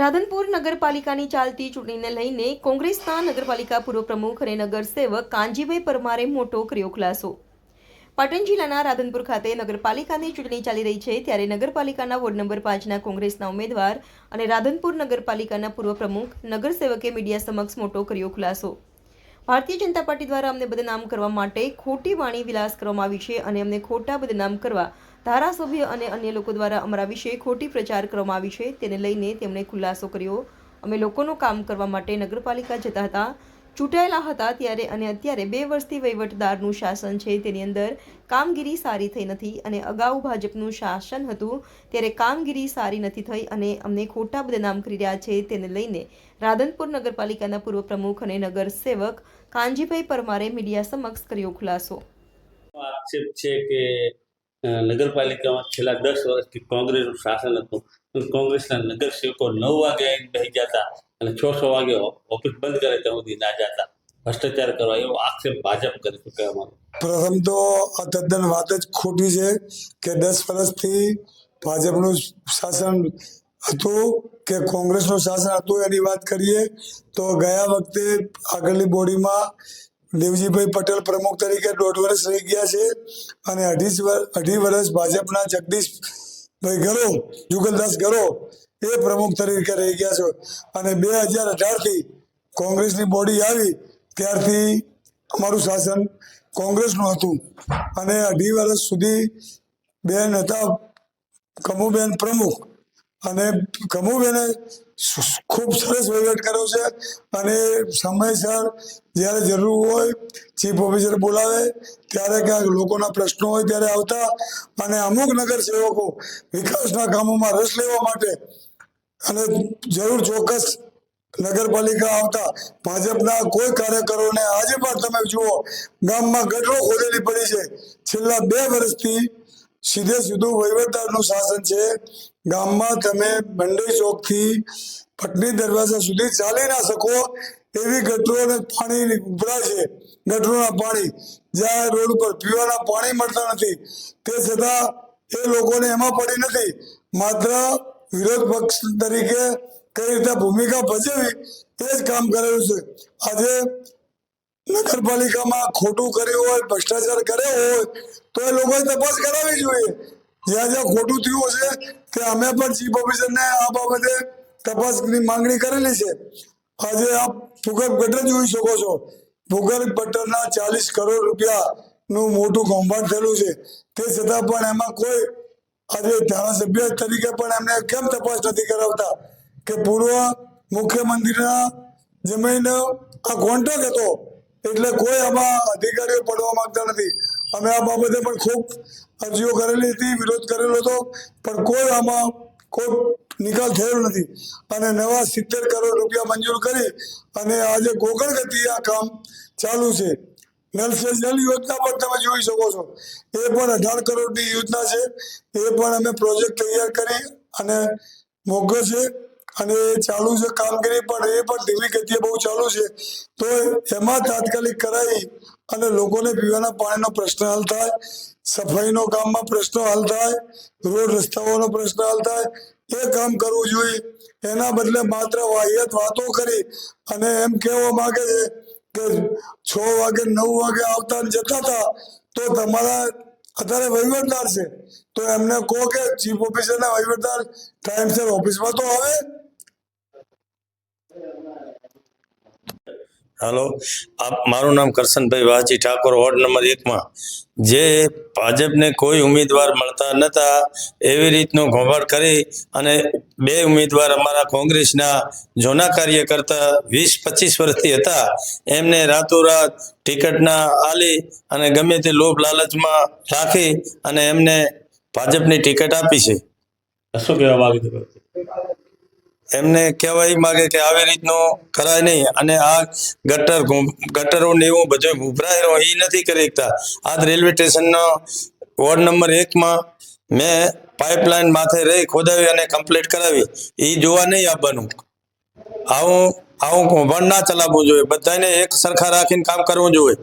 રાધનપુર નગરપાલિકાની ચાલતી ચૂંટણીને લઈને કોંગ્રેસના નગરપાલિકા પૂર્વ પ્રમુખ અને નગરસેવક કાંજીભાઈ પરમારે મોટો કર્યો ખુલાસો. પાટણ જિલ્લાના રાધનપુર ખાતે નગરપાલિકાની ચૂંટણી ચાલી રહી છે ત્યારે નગરપાલિકાના વોર્ડ નંબર પાંચના કોંગ્રેસના ઉમેદવાર અને રાધનપુર નગરપાલિકાના પૂર્વ પ્રમુખ નગરસેવકે મીડિયા સમક્ષ મોટો કર્યો ખુલાસો. ભારતીય જનતા પાર્ટી દ્વારા અમને બદનામ કરવા માટે ખોટી વાણી વિલાસ કરવામાં આવી છે અને અમને ખોટા બદનામ કરવા ધારાસભ્ય અને અન્ય લોકો દ્વારા અમારા વિશે ખોટી પ્રચાર કરવામાં આવી છે. તેને લઈને તેમણે ખુલાસો કર્યો. અમે લોકોનું કામ કરવા માટે નગરપાલિકા જતા હતા. ચૂંટાયેલા હતા ત્યારે અને અત્યારે બે વર્ષથી વહીવટદારનું શાસન છે. તેની અંદર કામગીરી સારી થઈ નથી અને અગાઉ ભાજપનું શાસન હતું ત્યારે કામગીરી સારી નથી થઈ અને અમને ખોટા બદનામ કરી રહ્યા છે. તેને લઈને રાધનપુર નગરપાલિકાના પૂર્વ પ્રમુખ અને નગર સેવક કાનજીભાઈ પરમારે મીડિયા સમક્ષ કર્યો ખુલાસો. આક્ષેપ છે કે નગરપાલિકામાં છેલ્લા દસ વર્ષથી કોંગ્રેસનું શાસન હતું. કોંગ્રેસના નગરસેવકો નવ વાગે બેસી જતા અને છ છ વાગે ઓફિસ બંધ કરે ત્યાં સુધી ના જતા. ભ્રષ્ટાચાર કરવા એવો આક્ષેપ ભાજપ કરે છે કહેવાનો પ્રથમ તો આ તદ્દન વાત જ ખોટી છે કે દસ વર્ષથી ભાજપનું શાસન હતું કે કોંગ્રેસનું શાસન હતું એની વાત કરીએ તો ગયા વખતે આગળની બોડીમાં દેવજીભાઈ પટેલ પ્રમુખ તરીકે દોઢ વર્ષ રહી ગયા છે અને અઢી અઢી વર્ષ ભાજપના જગદીશભાઈ ગરો, જુગલદાસ ગરો એ પ્રમુખ તરીકે રહી ગયા છે. અને બે હજાર અઢારથી કોંગ્રેસની બોડી આવી, ત્યારથી અમારું શાસન કોંગ્રેસનું હતું. અને અઢી વર્ષ સુધી બેન હતા કમુબેન પ્રમુખ. અને કમુબેને ખૂબ સરસ વહીવટ કર્યો છે. અને સમયસર જ્યારે જરૂર હોય, ચીફ ઓફિસર બોલાવે, ત્યારે ક્યાંક લોકોના પ્રશ્નો હોય ત્યારે આવતા. અને અમુક નગર સેવકો વિકાસના કામોમાં રસ લેવા માટે અને જરૂર ચોક્કસ નગરપાલિકા આવતા ભાજપના કોઈ કાર્યકરોને આજે પણ તમે જુઓ, ગામમાં ગટરો ખોદેલી પડી છે. છેલ્લા બે વર્ષથી સીધે સીધું વહીવટદારનું શાસન છે. ગામમાં તમે મંડઈ ચોકથી પટની દરવાજા સુધી ચાલી ના શકો એવી ગટરોને પાણી ઉભરા છે. ગટરોના પાણી, જ્યાં રોડ ઉપર પીવાના પાણી મળતા નથી. તે છતાં એ લોકોને એમાં પડી નથી. માત્ર વિરોધ પક્ષ તરીકે કઈ રીતે ભૂમિકા ભજવી એ જ કામ કરેલું છે. આજે નગરપાલિકામાં ખોટું કર્યું હોય, ભ્રષ્ટાચાર કર્યો હોય, તો એ લોકોએ તપાસ કરાવવી જોઈએ. જ્યાં જ્યાં ખોટું થયું હશે તે અમે પણ ચીફ ઓફિસરને આ બાબતે તપાસની માંગણી કરેલી છે. આજે આપ ભૂગર્ભ ગટર જોઈ શકો છો. ભૂગર્ભ ગટરના ચાલીસ કરોડ રૂપિયાનું મોટું કૌભાંડ થયેલું છે. તે છતાં પણ એમાં કોઈ આજે ધારાસભ્ય તરીકે પણ એમને કેમ તપાસ નથી કરાવતા? કે પૂર્વ મુખ્યમંત્રીના જમીન આ કોન્ટ્રાક્ટ હતો, એટલે કોઈ આમાં અધિકારીઓ પડવા માંગતા નથી. અમે આ બાબતે પણ ખૂબ અરજીઓ કરેલી હતી, વિરોધ કરેલો હતો, પણ કોઈ આમાં કોઈ નિકાલ થયેલો નથી. અને નવા સિત્તેર કરોડ રૂપિયા મંજૂર કરી અને આજે ગોકળ ગતિ આ કામ ચાલુ છે. નલ સેલ યોજના પણ તમે જોઈ શકો છો. એ પણ અઢાર કરોડની યોજના છે. એ પણ અમે પ્રોજેક્ટ તૈયાર કરી અને મોગો છે અને ચાલુ છે કામગીરી પણ એ પણ ધીમી ગતિએ બહુ ચાલુ છે. તો એમાં તાત્કાલિક કરાવી અને લોકોને પીવાના પાણીનો પ્રશ્ન હલ થાય, સફાઈનો કામમાં પ્રશ્નો હલ થાય, રોડ રસ્તાઓનો પ્રશ્ન હલ થાય, એ કામ કરવું જોઈએ. એના બદલે માત્ર વાહિયાત વાતો કરી અને એમ કહેવા માગે છે કે છ વાગે, નવ વાગે આવતા જતા હતા, તો તમારા અત્યારે વહીવટદાર છે. તો એમને કહો કે ચીફ ઓફિસરના વહીવટદાર ટાઈમસર ઓફિસમાં તો આવે? હાલો, આપ, મારું નામ કરશનભાઈ વાજી ઠાકોર, વોર્ડ નંબર એકમાં જે ભાજપને કોઈ ઉમેદવાર મળતા નહોતા એવી રીતનું ઘોંઘાટ કરી અને બે ઉમેદવાર અમારા કોંગ્રેસના જૂના કાર્યકર્તા વીસ પચીસ વર્ષથી હતા. એમને રાતોરાત ટિકિટના આલી અને ગમે તે લોભ લાલચમાં રાખી અને એમને ભાજપની ટિકિટ આપી છે. શું કહેવા માંગે એમને કહેવાય માગે કે આવી રીતનું કરાય નહીં. અને આ ગટર ગટરો ને એવું બધું ઉભરાયેલો એ નથી કરી શકતા. આ રેલવે સ્ટેશનનો વોર્ડ નંબર એકમાં મેં પાઇપલાઇન માથે રહી, ખોદાવી અને કમ્પ્લીટ કરાવી. એ જોવા નહીં આપવાનું આવું આવું કૌભાંડ ના ચલાવવું જોઈએ. બધાને એક સરખા રાખીને કામ કરવું જોઈએ.